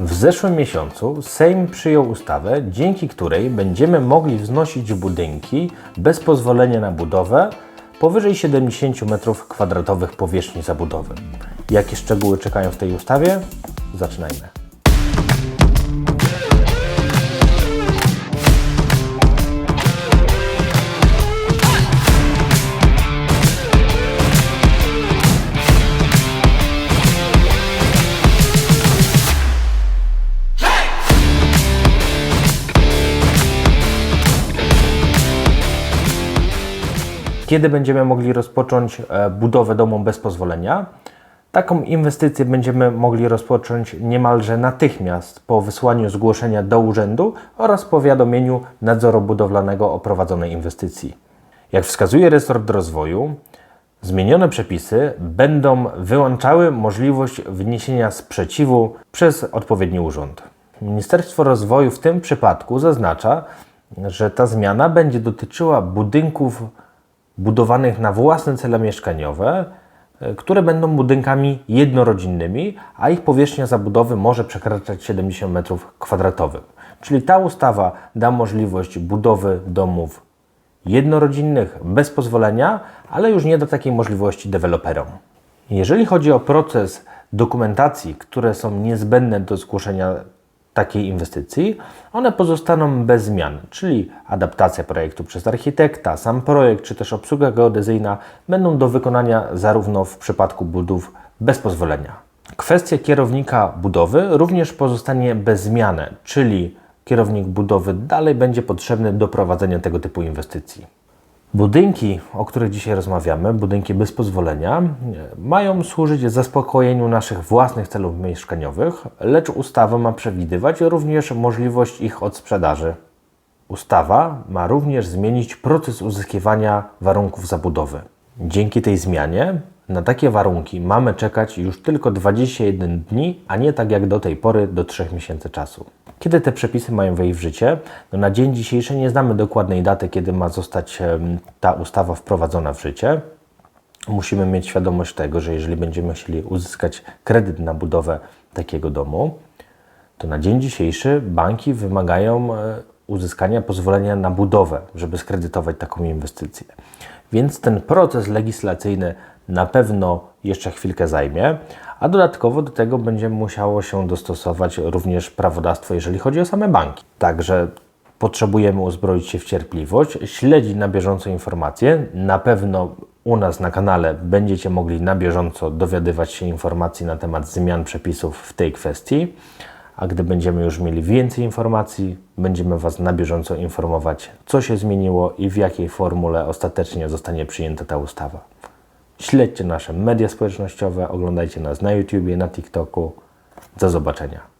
W zeszłym miesiącu Sejm przyjął ustawę, dzięki której będziemy mogli wznosić budynki bez pozwolenia na budowę powyżej 70 m2 powierzchni zabudowy. Jakie szczegóły czekają w tej ustawie? Zaczynajmy. Kiedy będziemy mogli rozpocząć e, budowę domu bez pozwolenia? Taką inwestycję będziemy mogli rozpocząć niemalże natychmiast po wysłaniu zgłoszenia do urzędu oraz powiadomieniu nadzoru budowlanego o prowadzonej inwestycji. Jak wskazuje resort rozwoju, zmienione przepisy będą wyłączały możliwość wniesienia sprzeciwu przez odpowiedni urząd. Ministerstwo Rozwoju w tym przypadku zaznacza, że ta zmiana będzie dotyczyła budynków budowanych na własne cele mieszkaniowe, e, które będą budynkami jednorodzinnymi, a ich powierzchnia zabudowy może przekraczać 70 m2. Czyli ta ustawa da możliwość budowy domów jednorodzinnych bez pozwolenia, ale już nie da takiej możliwości deweloperom. Jeżeli chodzi o proces dokumentacji, które są niezbędne do zgłoszenia takiej inwestycji, one pozostaną bez zmian, czyli adaptacja projektu przez architekta, sam projekt czy też obsługa geodezyjna będą do wykonania zarówno w przypadku budów bez pozwolenia. Kwestia kierownika budowy również pozostanie bez zmiany, czyli kierownik budowy dalej będzie potrzebny do prowadzenia tego typu inwestycji. Budynki, o których dzisiaj rozmawiamy, budynki bez pozwolenia, e, mają służyć zaspokojeniu naszych własnych celów mieszkaniowych, lecz ustawa ma przewidywać również możliwość ich odsprzedaży. Ustawa ma również zmienić proces uzyskiwania warunków zabudowy. Dzięki tej zmianie na takie warunki mamy czekać już tylko 21 dni, a nie tak jak do tej pory do 3 miesięcy czasu. Kiedy te przepisy mają wejść w życie? No na dzień dzisiejszy nie znamy dokładnej daty, kiedy ma zostać ta ustawa wprowadzona w życie. Musimy mieć świadomość tego, że jeżeli będziemy chcieli uzyskać kredyt na budowę takiego domu, to na dzień dzisiejszy banki wymagają e, uzyskania pozwolenia na budowę, żeby skredytować taką inwestycję. Więc ten proces legislacyjny na pewno jeszcze chwilkę zajmie, a dodatkowo do tego będzie musiało się dostosować również prawodawstwo, jeżeli chodzi o same banki. Także potrzebujemy uzbroić się w cierpliwość, śledzić na bieżąco informacje. Na pewno u nas na kanale będziecie mogli na bieżąco dowiadywać się informacji na temat zmian przepisów w tej kwestii. A gdy będziemy już mieli więcej informacji, będziemy Was na bieżąco informować, co się zmieniło i w jakiej formule ostatecznie zostanie przyjęta ta ustawa. Śledźcie nasze media społecznościowe, oglądajcie nas na YouTubie, na TikToku. Do zobaczenia.